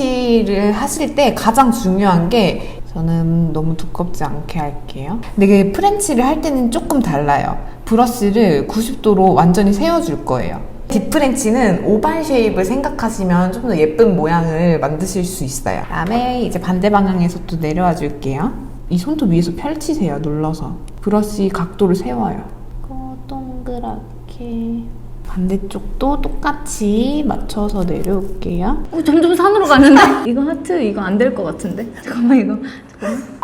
프렌치를 하실 때 가장 중요한 게 저는 너무 두껍지 않게 할게요. 근데 프렌치를 할 때는 조금 달라요. 브러쉬를 90도로 완전히 세워줄 거예요. 딥프렌치는 오발 쉐입을 생각하시면 좀 더 예쁜 모양을 만드실 수 있어요. 그다음에 이제 반대 방향에서 또 내려와 줄게요. 이 손톱 위에서 펼치세요. 눌러서. 브러쉬 각도를 세워요. 어, 동그랗게. 반대쪽도 똑같이 맞춰서 내려올게요. 어, 점점 산으로 가는데? 이거 하트 이거 안 될 것 같은데? 잠깐만 이거 잠깐만.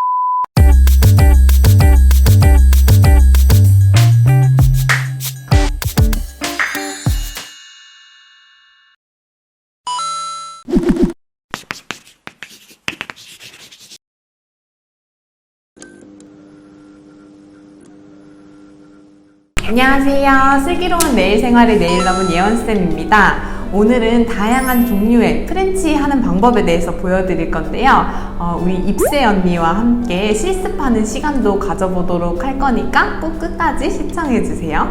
안녕하세요. 슬기로운 내일 생활의 내일 넘은 예원쌤입니다. 오늘은 다양한 종류의 프렌치 하는 방법에 대해서 보여드릴 건데요. 어, 우리 입새 언니와 함께 실습하는 시간도 가져보도록 할 거니까 꼭 끝까지 시청해주세요.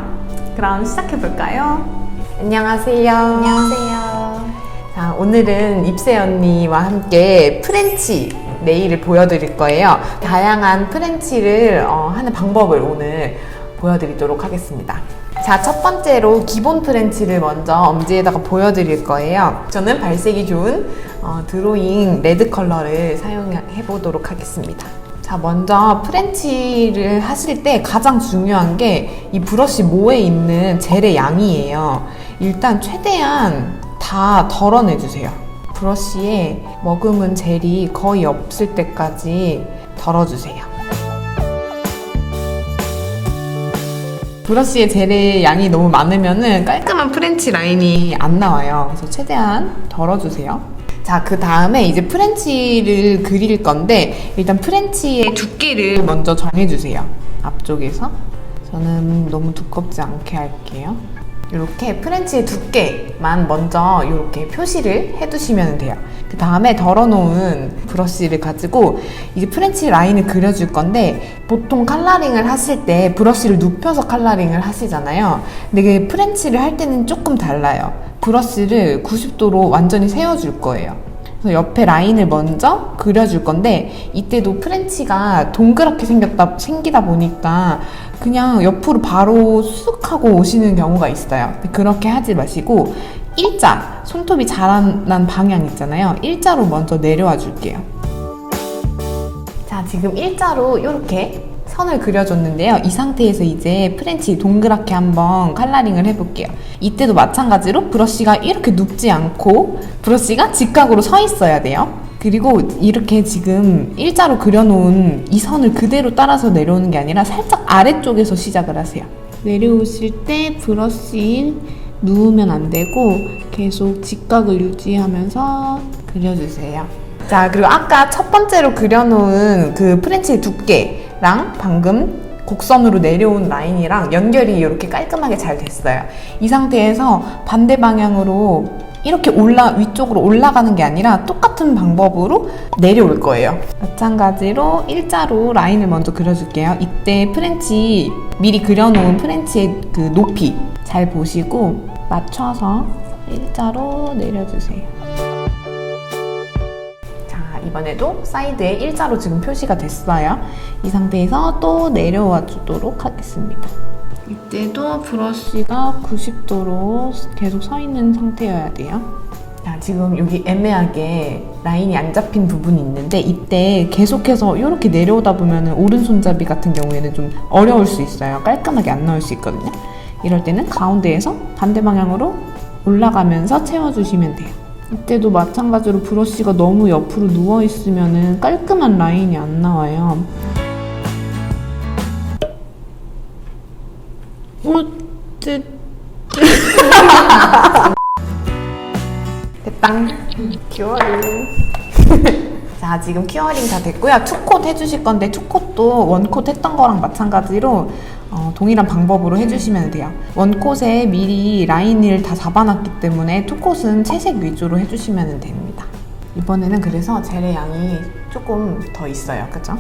그럼 시작해볼까요? 안녕하세요. 안녕하세요. 자, 오늘은 입새 언니와 함께 프렌치 네일을 보여드릴 거예요. 다양한 프렌치를 어, 하는 방법을 오늘 보여드리도록 하겠습니다. 자, 첫 번째로 기본 프렌치를 먼저 엄지에다가 보여드릴 거예요. 저는 발색이 좋은 어, 드로잉 레드 컬러를 사용해 보도록 하겠습니다. 자, 먼저 프렌치를 하실 때 가장 중요한 게 이 브러쉬 모에 있는 젤의 양이에요. 일단 최대한 다 덜어내주세요. 브러쉬에 머금은 젤이 거의 없을 때까지 덜어주세요. 브러쉬의 젤의 양이 너무 많으면은 깔끔한 프렌치 라인이 안 나와요. 그래서 최대한 덜어주세요. 자, 그 다음에 이제 프렌치를 그릴 건데, 일단 프렌치의 두께를 먼저 정해주세요. 앞쪽에서. 저는 너무 두껍지 않게 할게요. 이렇게 프렌치의 두께만 먼저 이렇게 표시를 해두시면 돼요. 그 다음에 덜어놓은 브러쉬를 가지고 이제 프렌치 라인을 그려줄 건데 보통 칼라링을 하실 때 브러쉬를 눕혀서 칼라링을 하시잖아요. 근데 이게 프렌치를 할 때는 조금 달라요. 브러쉬를 90도로 완전히 세워줄 거예요. 그래서 옆에 라인을 먼저 그려줄 건데 이때도 프렌치가 동그랗게 생겼다 생기다 보니까 그냥 옆으로 바로 쑥 하고 오시는 경우가 있어요. 그렇게 하지 마시고 일자 손톱이 자라난 방향 있잖아요. 일자로 먼저 내려와 줄게요. 자 지금 일자로 이렇게 선을 그려줬는데요. 이 상태에서 이제 프렌치 동그랗게 한번 칼라링을 해볼게요. 이때도 마찬가지로 브러쉬가 이렇게 눕지 않고 브러쉬가 직각으로 서 있어야 돼요. 그리고 이렇게 지금 일자로 그려놓은 이 선을 그대로 따라서 내려오는 게 아니라 살짝 아래쪽에서 시작을 하세요. 내려오실 때 브러쉬 누우면 안 되고 계속 직각을 유지하면서 그려주세요. 자, 그리고 아까 첫 번째로 그려놓은 그 프렌치의 두께 랑 방금 곡선으로 내려온 라인이랑 연결이 이렇게 깔끔하게 잘 됐어요. 이 상태에서 반대 방향으로 이렇게 올라 위쪽으로 올라가는 게 아니라 똑같은 방법으로 내려올 거예요. 마찬가지로 일자로 라인을 먼저 그려줄게요. 이때 프렌치 미리 그려놓은 프렌치의 그 높이 잘 보시고 맞춰서 일자로 내려주세요. 자, 이번에도 사이드에 일자로 지금 표시가 됐어요. 이 상태에서 또 내려와 주도록 하겠습니다. 이때도 브러쉬가 90도로 계속 서 있는 상태여야 돼요. 자, 지금 여기 애매하게 라인이 안 잡힌 부분이 있는데 이때 계속해서 이렇게 내려오다 보면 오른손잡이 같은 경우에는 좀 어려울 수 있어요. 깔끔하게 안 나올 수 있거든요. 이럴 때는 가운데에서 반대 방향으로 올라가면서 채워주시면 돼요. 이때도 마찬가지로 브러쉬가 너무 옆으로 누워 있으면 깔끔한 라인이 안 나와요. 어, 쯔, 됐당. 큐어링. 자, 지금 큐어링 다 됐고요. 투콧 해주실 건데, 투콧도 원콧 했던 거랑 마찬가지로 어, 동일한 방법으로 해주시면 돼요. 원콧에 미리 라인을 다 잡아놨기 때문에 투콧은 채색 위주로 해주시면 됩니다. 이번에는 그래서 젤의 양이 조금 더 있어요. 그죠?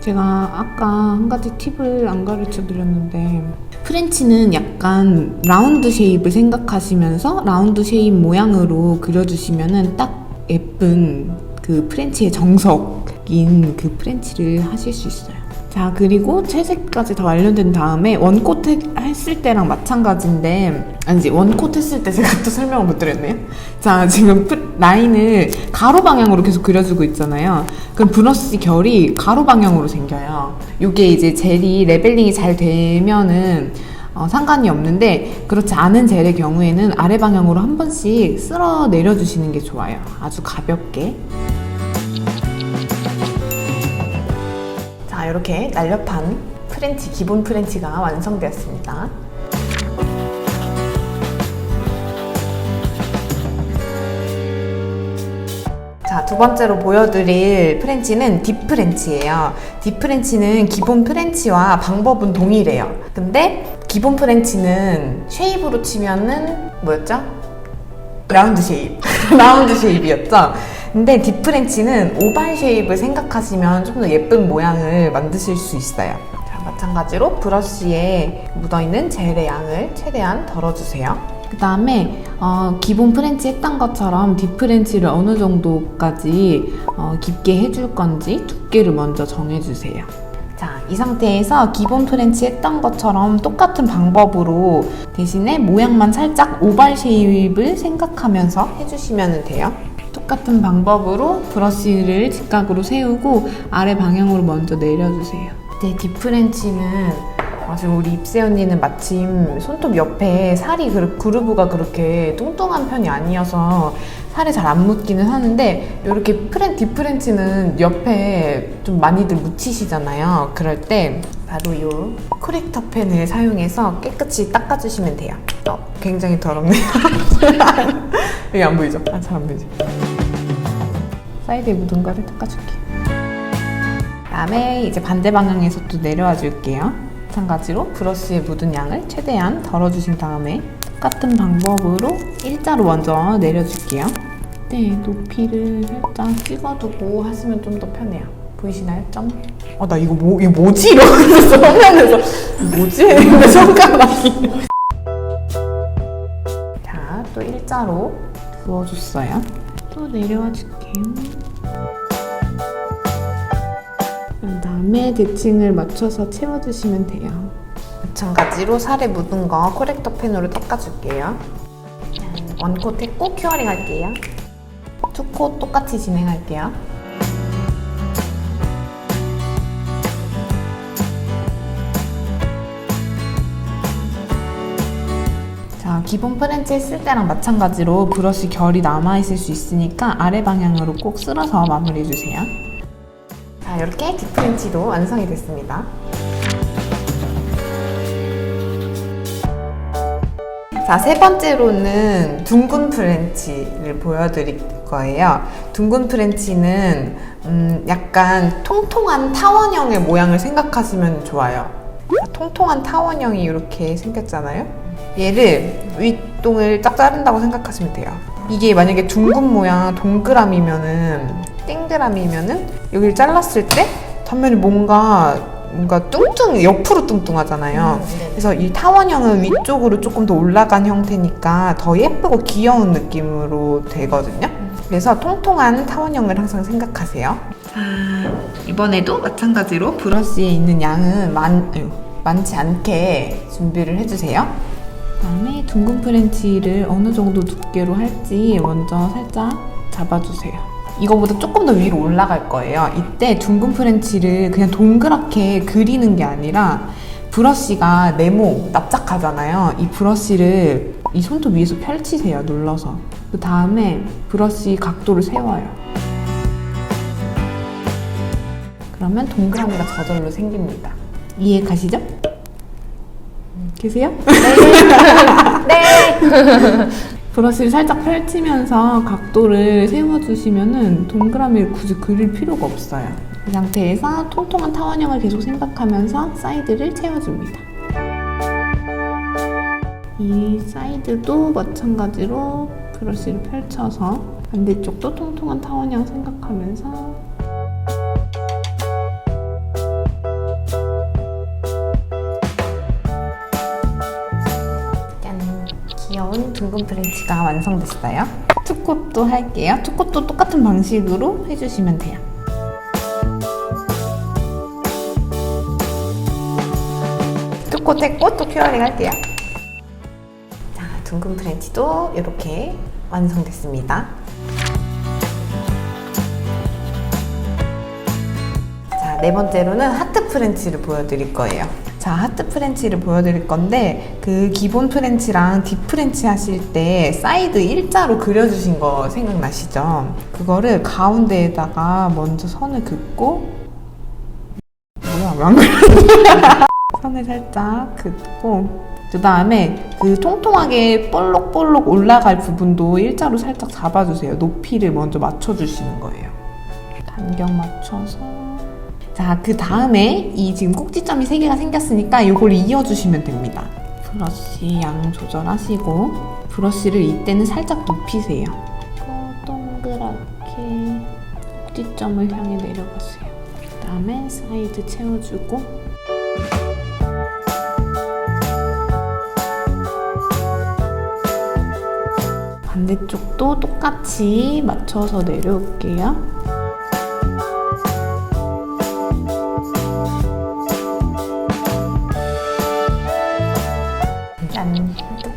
제가 아까 한 가지 팁을 안 가르쳐 드렸는데 프렌치는 약간 라운드 쉐입을 생각하시면서 라운드 쉐입 모양으로 그려주시면은 딱 예쁜 그 프렌치의 정석인 그 프렌치를 하실 수 있어요. 자, 그리고 채색까지 다 완료된 다음에 원코트 했- 했을 때랑 마찬가지인데, 아니지, 원코트 했을 때 제가 또 설명을 못 드렸네요. 자, 지금 프- 라인을 가로 방향으로 계속 그려주고 있잖아요. 그럼 브러쉬 결이 가로 방향으로 생겨요. 이게 이제 젤이 레벨링이 잘 되면은 어, 상관이 없는데 그렇지 않은 젤의 경우에는 아래 방향으로 한 번씩 쓸어 내려주시는 게 좋아요. 아주 가볍게. 자, 이렇게 날렵한 프렌치, 기본 프렌치가 완성되었습니다. 자, 두 번째로 보여드릴 프렌치는 딥 프렌치예요. 딥 프렌치는 기본 프렌치와 방법은 동일해요. 근데 기본 프렌치는 쉐입으로 치면은 뭐였죠? 라운드 쉐입. 라운드 쉐입이었죠? 근데 딥 프렌치는 오발 쉐입을 생각하시면 좀 더 예쁜 모양을 만드실 수 있어요. 자, 마찬가지로 브러쉬에 묻어있는 젤의 양을 최대한 덜어주세요. 그 다음에 어, 기본 프렌치 했던 것처럼 딥 프렌치를 어느 정도까지 어, 깊게 해줄 건지 두께를 먼저 정해주세요. 자, 이 상태에서 기본 프렌치 했던 것처럼 똑같은 방법으로 대신에 모양만 살짝 오발 쉐입을 생각하면서 해주시면 돼요. 똑같은 방법으로 브러쉬를 직각으로 세우고 아래 방향으로 먼저 내려주세요. 네, 딥 프렌치는 아, 지금 우리 입새 언니는 마침 손톱 옆에 살이 그 그루브가 그렇게 뚱뚱한 편이 아니어서 살이 잘 안 묻기는 하는데 이렇게 프렌 딥프렌치는 옆에 좀 많이들 묻히시잖아요. 그럴 때 바로 이 코렉터 펜을 사용해서 깨끗이 닦아주시면 돼요. 어, 굉장히 더럽네요. 여기 안 보이죠? 아, 잘 안 보이죠? 사이드에 묻은 거를 닦아줄게요. 다음에 이제 반대 방향에서 또 내려와 줄게요. 마찬가지로 브러쉬에 묻은 양을 최대한 덜어주신 다음에 똑같은 방법으로 일자로 먼저 내려줄게요. 네, 높이를 살짝 찍어두고 하시면 좀 더 편해요. 보이시나요? 점? 어, 나 이거 뭐, 이거 뭐지? 이러면서 화면에서 뭐지? 했는데 손가락이. 자, 또 일자로 부어줬어요. 또 내려와 줄게요. 그 다음에 대칭을 맞춰서 채워주시면 돼요. 마찬가지로 살에 묻은 거 코렉터 펜으로 닦아줄게요. 원콧 했고 큐어링 할게요. 투콧 똑같이 진행할게요. 기본 프렌치 했을 때랑 마찬가지로 브러쉬 결이 남아있을 수 있으니까 아래 방향으로 꼭 쓸어서 마무리해주세요. 자, 이렇게 딥프렌치도 완성이 됐습니다. 자, 세 번째로는 둥근 프렌치를 보여드릴 거예요. 둥근 프렌치는 음, 약간 통통한 타원형의 모양을 생각하시면 좋아요. 통통한 타원형이 이렇게 생겼잖아요. 얘를 윗동을 딱 자른다고 생각하시면 돼요. 이게 만약에 둥근 모양 동그라미면은 땡그라미면은 여기를 잘랐을 때 단면이 뭔가 뭔가 뚱뚱 옆으로 뚱뚱하잖아요. 그래서 이 타원형은 위쪽으로 조금 더 올라간 형태니까 더 예쁘고 귀여운 느낌으로 되거든요. 그래서 통통한 타원형을 항상 생각하세요. 자, 이번에도 마찬가지로 브러쉬에 있는 양은 많, 많지 않게 준비를 해주세요. 그다음에 둥근 프렌치를 어느 정도 두께로 할지 먼저 살짝 잡아주세요. 이거보다 조금 더 위로 올라갈 거예요. 이때 둥근 프렌치를 그냥 동그랗게 그리는 게 아니라 브러쉬가 네모, 납작하잖아요. 이 브러쉬를 이 손톱 위에서 펼치세요. 눌러서. 그 다음에 브러쉬 각도를 세워요. 그러면 동그라미가 저절로 생깁니다. 이해 가시죠? 계세요? 네. 브러쉬를 살짝 펼치면서 각도를 세워주시면은 동그라미를 굳이 그릴 필요가 없어요. 이 상태에서 통통한 타원형을 계속 생각하면서 사이드를 채워줍니다. 이 사이드도 마찬가지로 브러쉬를 펼쳐서 반대쪽도 통통한 타원형 생각하면서 귀여운 둥근 프렌치가 완성됐어요. 투콧도 할게요. 투콧도 똑같은 방식으로 해주시면 돼요. 투콧 했고 또 큐어링 할게요. 자, 둥근 프렌치도 이렇게 완성됐습니다. 자, 네 번째로는 하트 프렌치를 보여드릴 거예요. 자, 하트 프렌치를 보여드릴 건데, 그 기본 프렌치랑 딥 프렌치 하실 때 사이드 일자로 그려주신 거 생각나시죠? 그거를 가운데에다가 먼저 선을 긋고, 뭐야, 왜안 그렸냐? 선을 살짝 긋고, 그 다음에 그 통통하게 볼록볼록 올라갈 부분도 일자로 살짝 잡아주세요. 높이를 먼저 맞춰주시는 거예요. 간격 맞춰서. 자, 그 다음에 이 지금 꼭지점이 3개가 생겼으니까 이걸 이어주시면 됩니다. 브러쉬 양 조절하시고, 브러쉬를 이때는 살짝 높이세요. 어, 동그랗게 꼭지점을 향해 내려가세요. 그 다음에 사이드 채워주고, 반대쪽도 똑같이 맞춰서 내려올게요.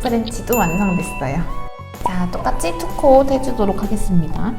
프렌치도 완성됐어요. 자, 똑같이 투콧 해주도록 하겠습니다.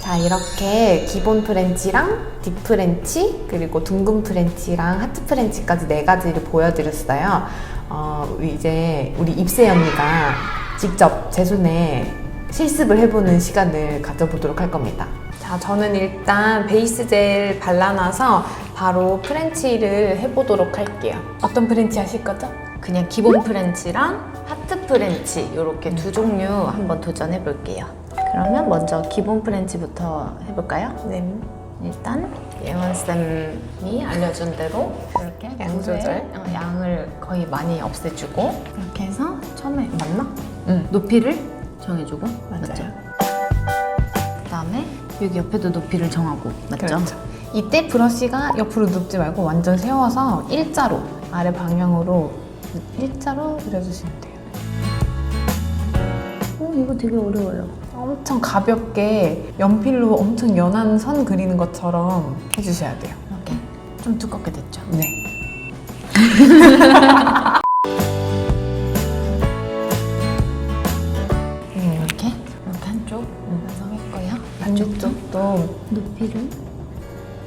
자, 이렇게 기본 프렌치랑 딥 프렌치, 그리고 둥근 프렌치랑 하트 프렌치까지 네 가지를 보여드렸어요. 어, 이제 우리 입세 언니가 직접 제 손에 실습을 해보는 시간을 가져보도록 할 겁니다. 자, 저는 일단 베이스 젤 발라놔서 바로 프렌치를 해보도록 할게요. 어떤 프렌치 하실 거죠? 그냥 기본 프렌치랑 하트 프렌치 이렇게 두 종류 한번 도전해 볼게요. 그러면 먼저 기본 프렌치부터 해볼까요? 네. 일단 예원 쌤이 알려준 대로 이렇게 양 조절. 어, 양을 거의 많이 없애주고 이렇게 해서 처음에 맞나? 응. 높이를 정해주고 맞아요. 맞죠? 그다음에 여기 옆에도 높이를 정하고 맞죠? 그렇죠. 이때 브러쉬가 옆으로 눕지 말고 완전 세워서 일자로 아래 방향으로 일자로 그려주시면 돼요. 어 이거 되게 어려워요. 엄청 가볍게 연필로 엄청 연한 선 그리는 것처럼 해주셔야 돼요. 이렇게 좀 두껍게 됐죠? 네. 이를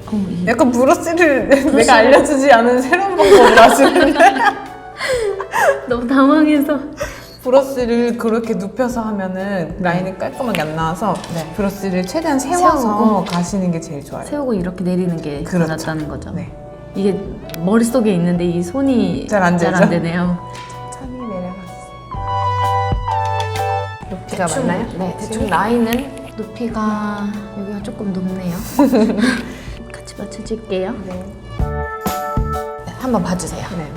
어 이게 약간 브러쉬를 내가 알려주지 않은 새로운 방법으로 하시는데 너무 당황해서 브러쉬를 그렇게 눕혀서 하면은 라인이 깔끔하게 안 나와서 네. 브러쉬를 최대한 세워서 세우고. 가시는 게 제일 좋아요. 세우고 이렇게 내리는 게 그렇죠. 낫다는 거죠. 네. 이게 머릿속에 있는데 이 손이 잘 안 되죠? 되네요. 천천히 내려가세요. 높이가 맞나요? 네, 대충 라인은 높이가 조금 높네요. 같이 맞춰줄게요. 네. 네, 한번 봐주세요. 네.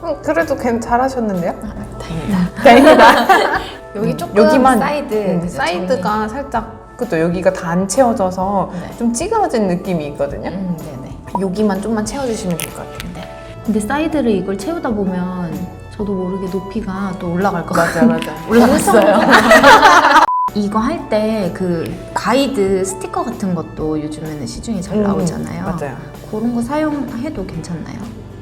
어, 그래도 괜 잘하셨는데요? 아, 다행이다. 다행이다. 여기 조금 여기만 사이드 음, 그죠? 사이드가 살짝 그또 여기가 다 안 채워져서 네. 좀 찌그러진 느낌이 있거든요. 음, 네네. 여기만 좀만 채워주시면 될 것. 네. 근데 사이드를 이걸 채우다 보면 저도 모르게 높이가 또 올라갈 것 같아요. 맞아. 올라갔어요. 이거 할 때 그 가이드 스티커 같은 것도 요즘에는 시중에 잘 나오잖아요. 음, 맞아요. 그런 거 사용해도 괜찮나요?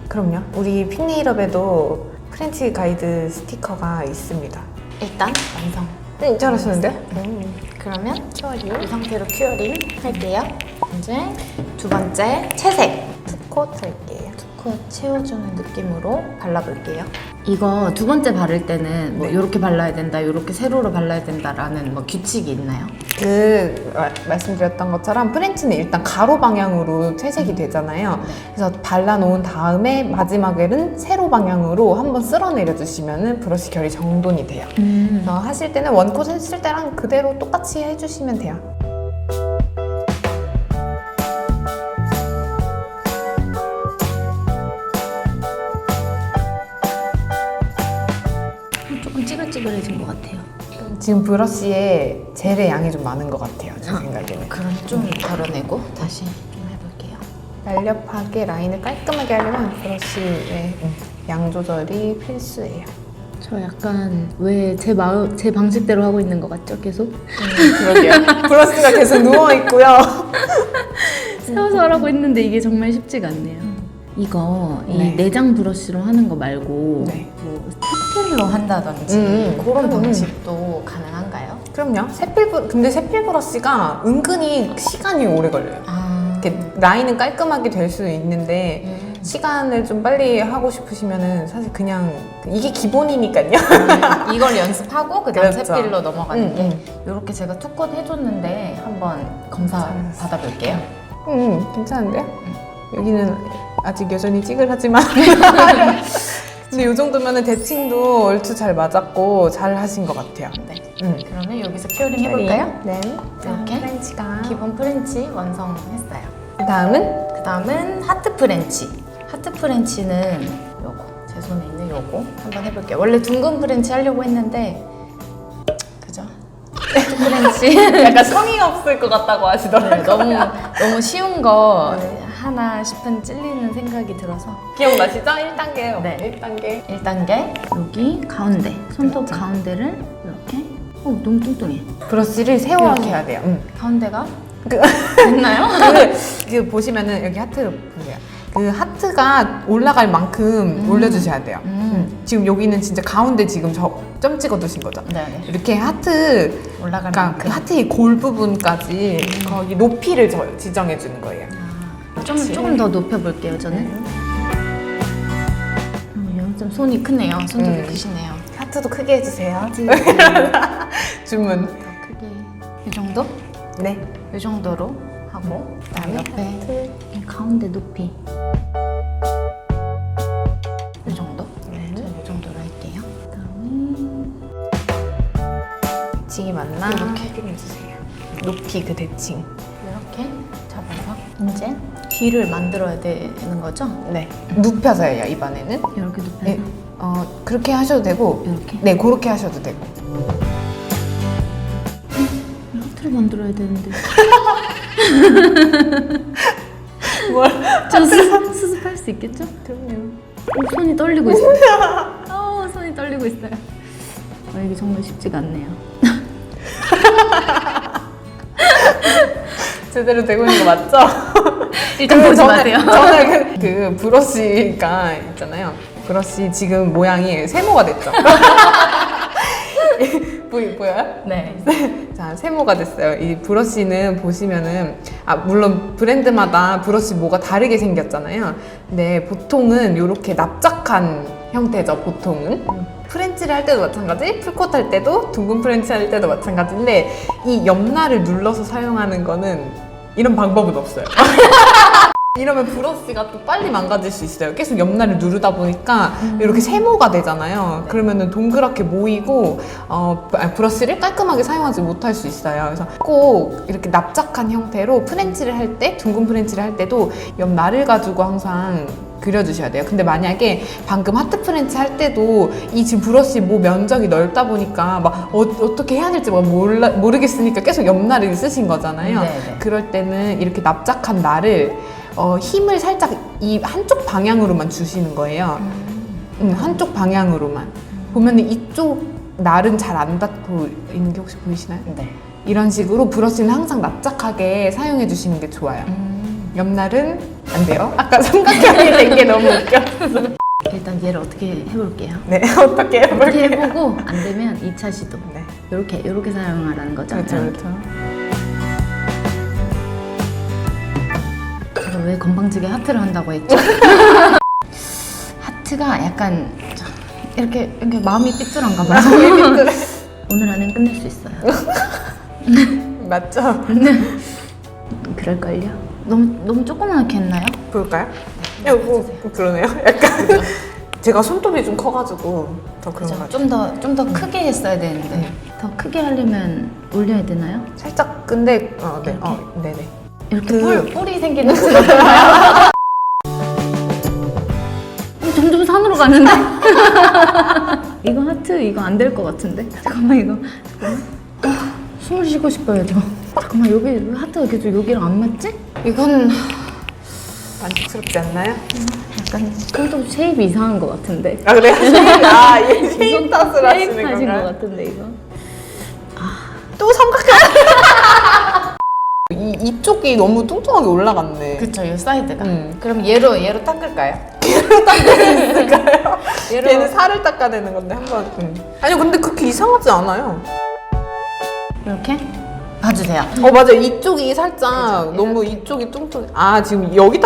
그럼요. 우리 핀네일업에도 프렌치 가이드 스티커가 있습니다. 일단 완성. 네, 잘하시는데요? 그러면 큐어링 이 상태로 큐어링 할게요. 이제 두 번째 채색 투콧 할게요. 투컷 채워주는 느낌으로 발라볼게요. 이거 두 번째 바를 때는 뭐 네. 이렇게 발라야 된다, 이렇게 세로로 발라야 된다라는 뭐 규칙이 있나요? 그 마- 말씀드렸던 것처럼 프렌치는 일단 가로 방향으로 채색이 되잖아요. 그래서 발라놓은 다음에 마지막에는 세로 방향으로 한번 쓸어내려 주시면 브러쉬 결이 정돈이 돼요. 그래서 하실 때는 원콧 했을 때랑 그대로 똑같이 해주시면 돼요. 지금 브러쉬에 젤의 양이 좀 많은 것 같아요. 제 생각에는. 그럼 좀더 덜어내고 다시 좀 해볼게요. 날렵하게 라인을 깔끔하게 하려면 브러쉬의 양 조절이 필수예요. 저 약간 왜 제 마음 제 방식대로 하고 있는 것 같죠? 계속 그러게요. 브러쉬가 계속 누워 있고요. 세워서 하라고 했는데 이게 정말 쉽지가 않네요. 이거 이 네. 내장 브러쉬로 하는 거 말고 네. 뭐 스테필로 한다든지 음, 그런 음. 방식도 가능한가요? 그럼요. 세필 브 근데 세필 브러쉬가 은근히 시간이 오래 걸려요. 아, 이렇게 라인은 깔끔하게 될 수 있는데 음. 시간을 좀 빨리 하고 싶으시면은 사실 그냥 이게 기본이니까요. 이걸 연습하고 그다음 그렇죠. 세필로 넘어가는 음, 게 이렇게 제가 투컷 해줬는데 한번 검사. 받아볼게요. 음, 괜찮은데요? 여기는 아직 여전히 찌글하지만. 근데 이 정도면은 대칭도 얼추 잘 맞았고 잘 하신 것 같아요. 네. 음. 그러면 여기서 큐어링 해볼까요? 네. 이렇게? 프렌치가. 기본 프렌치 완성했어요. 다음은 그 다음은 하트 프렌치. 하트 프렌치는 요거 제 손에 있는 요거 한번 해볼게요. 원래 둥근 프렌치 하려고 했는데 그죠? 하트 프렌치 약간 성의 없을 것 같다고 하시더라고요. 네, 너무 너무 쉬운 거 하나 싶은 찔리는 생각이 들어서 기억나시죠? 1단계요. 네. 1단계. 1단계 여기 가운데 손톱 그렇죠. 가운데를 이렇게 어 너무 뚱뚱해 브러쉬를 세워서 이렇게. 해야 돼요. 음. 가운데가 그, 됐나요? 그, 그 보시면은 여기 하트 보세요. 그 하트가 올라갈 만큼 음. 올려주셔야 돼요. 음. 음. 지금 여기는 진짜 가운데 지금 저 점 찍어두신 거죠? 네네 이렇게 하트, 올라갈 그러니까 만큼 그 하트의 골 부분까지 거기 높이를 저- 지정해 주는 거예요. 아, 좀 조금 더 높여볼게요 저는 음, 좀 손이 크네요 손톱이 음. 크시네요 하트도 크게 해주세요. 주문. 더 크게 이 정도? 네. 이 정도로 하고 그다음 옆에 하트. 이 가운데 높이 이 정도? 네. 저는 이 정도로 할게요 그다음에 대칭이 맞나? 이렇게. 확인해 주세요. 높이 그 대칭. 이렇게 잡아서 이제 귀를 만들어야 되는 거죠? 네. 눕혀서 해요 이번에는. 이렇게 눕혀서 네. 어 그렇게 하셔도 되고. 이렇게 네, 그렇게 하셔도 되고. 하트를 만들어야 되는데 뭘? 저 수, 수습할 수 있겠죠? 그럼요. 어, 손이 떨리고 있어요. 어, 손이 떨리고 있어요. 어, 이게 정말 쉽지가 않네요. 제대로 되고 있는 거 맞죠? 일단 그 보지 저는- 마세요. 저는 그, 그 브러쉬가 있잖아요. 브러쉬 지금 모양이 세모가 됐죠. 보이, 보여요? 네. 자, 세모가 됐어요. 이 브러쉬는 보시면은, 아, 물론 브랜드마다 브러쉬 모가 다르게 생겼잖아요. 근데 보통은 이렇게 납작한 형태죠, 보통은. 프렌치를 할 때도 마찬가지, 풀컷 할 때도, 둥근 프렌치 할 때도 마찬가지인데, 이 옆날을 눌러서 사용하는 거는 이런 방법은 없어요. 이러면 브러쉬가 또 빨리 망가질 수 있어요. 계속 옆날을 누르다 보니까 이렇게 세모가 되잖아요. 그러면은 동그랗게 모이고 어, 아, 브러쉬를 깔끔하게 사용하지 못할 수 있어요. 그래서 꼭 이렇게 납작한 형태로 프렌치를 할 때, 둥근 프렌치를 할 때도 옆날을 가지고 항상 그려주셔야 돼요. 근데 만약에 방금 하트 프렌치 할 때도 이 지금 브러쉬 모 면적이 넓다 보니까 막 어, 떻게 해야 될지 막 몰라, 모르겠으니까 계속 옆날을 쓰신 거잖아요. 네네. 그럴 때는 이렇게 납작한 날을 어, 힘을 살짝 이 한쪽 방향으로만 주시는 거예요. 음, 한쪽 방향으로만. 보면 이쪽 날은 잘 안 닿고 있는 게 혹시 보이시나요? 네. 이런 식으로 브러쉬는 항상 납작하게 사용해 주시는 게 좋아요. 음. 옆날은 안 돼요. 아까 삼각형이 된 게 너무 웃겨. 일단 얘를 어떻게 해볼게요. 네, 어떻게 어떻게 해볼게요? 해보고 안 되면 2차 시도. 네, 이렇게 이렇게 사용하라는 거죠. 그렇죠, 이렇게. 그렇죠. 제가 왜 건방지게 하트를 한다고 했죠? 하트가 약간 이렇게 이렇게 마음이 삐뚤한가 봐요. 오늘 안엔 끝낼 수 있어요. 맞죠? 그럴걸요? 너무 너무 조그맣게 했나요? 볼까요? 네, 뭐, 그러네요. 약간 제가 손톱이 좀 커가지고 더 그런 것? 같아요. 좀더 좀 더 크게 했어야 되는데 더 크게 하려면 올려야 되나요? 살짝 근데 어, 네, 이렇게? 어, 네네. 이렇게 그- 뿔, 뿔이 생기는 거 어, 점점 산으로 가는데? 이거 하트 이거 안 될 것 같은데? 잠깐만 이거 잠깐만. 아, 숨을 쉬고 싶어요 저 잠깐만 여기 왜 하트가 계속 여기랑 안 맞지? 이건 만족스럽지 않나요? 약간 손톱 쉐입이 이상한 것 같은데. 아? 쉐인, 아 이게 쉐인 탓을 쉐입 하시는 것 건가요? 같은데 이거. 또 삼각형 이, 이쪽이 너무 뚱뚱하게 올라갔네 그쵸 이 사이드가. 음. 그럼 얘로 얘로 닦을까요? 얘로 얘는 살을 닦아내는 건데 한 번 음. 아니 근데 그렇게 이상하지 않아요 이렇게 봐주세요. 어 맞아. 이쪽이 살짝 너무 이쪽이 뚱뚱. 아 지금 여기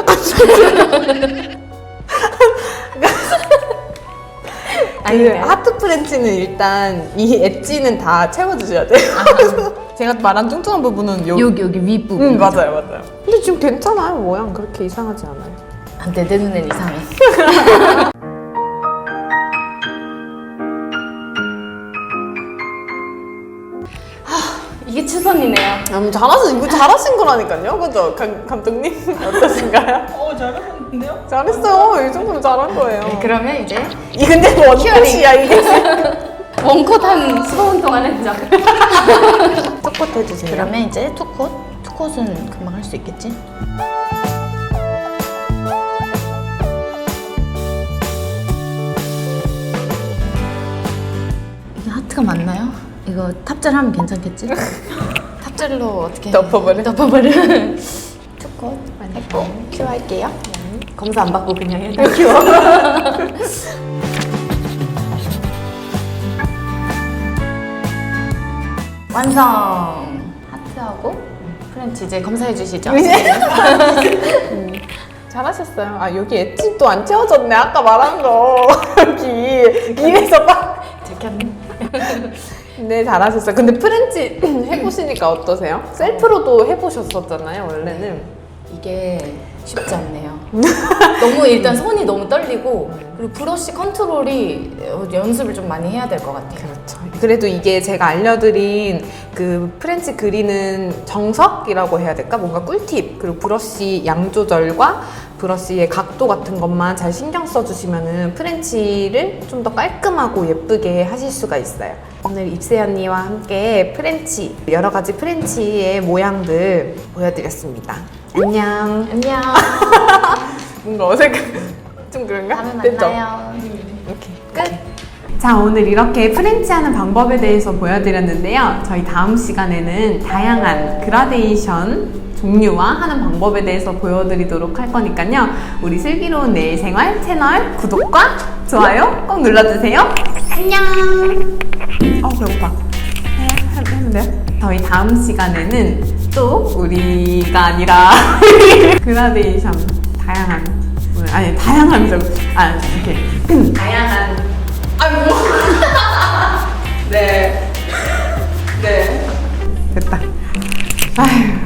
아니 그 하트 프렌치는 일단 이 엣지는 다 채워주셔야 돼요. 제가 말한 뚱뚱한 부분은 요, 여기 여기 윗 부분. 응 맞아요 맞아요. 근데 지금 괜찮아요. 모양 그렇게 이상하지 않아요. 안 돼 내 눈엔 이상해. 최선이네요. 음, 잘하신 이거 잘하신 거라니까요 그죠 감, 감독님 어떠신가요? 어 잘하셨는데요? 잘했어요 이 정도면 잘한 거예요 네, 그러면 이제 이 근데 원컷이야 이게 원컷 한 15분 동안 했죠. 컷 해주세요 그러면 이제 투컷. 투컷은 금방 할 수 있겠지? 이게 하트가 맞나요? 이거 탑젤 하면 괜찮겠지? 탑젤로 어떻게 덮어버려? 덮어버려. 투컷 했고 큐 할게요. 검사 안 받고 그냥 해 큐. 완성. 하트하고 프렌치 이제 검사해 주시죠. 잘하셨어요. 아 여기 엣지 또 안 채워졌네. 아까 말한 거. 여기. 입에서 빡 들켰네 네, 잘하셨어요. 근데 프렌치 해보시니까 어떠세요? 셀프로도 해보셨었잖아요, 원래는. 이게 쉽지 않네요. 너무 일단 손이 너무 떨리고 그리고 브러쉬 컨트롤이 어, 연습을 좀 많이 해야 될 것 같아요. 그렇죠. 그래도 이게 제가 알려드린 그 프렌치 그리는 정석이라고 해야 될까? 뭔가 꿀팁, 그리고 브러쉬 양 조절과 브러쉬의 각도 같은 것만 잘 신경 써주시면은 프렌치를 좀 더 깔끔하고 예쁘게 하실 수가 있어요. 오늘 입세 언니와 함께 프렌치, 여러 가지 프렌치의 모양들 보여드렸습니다. 안녕. 안녕. 뭔가 어색해. 좀 그런가? 다음에 만나요. 오케이. 끝. 자, 오늘 이렇게 프렌치 하는 방법에 대해서 보여드렸는데요. 저희 다음 시간에는 다양한 그라데이션 종류와 하는 방법에 대해서 보여드리도록 할 거니까요. 우리 슬기로운 내일 생활 채널 구독과 좋아요 꼭 눌러주세요. 안녕! 어, 배고파. 하면 돼요? 저희 다음 시간에는 또 우리가 아니라 그라데이션 다양한 아니 다양한 좀 아, 이렇게 다양한 아이고 네. 네. 됐다. 아휴.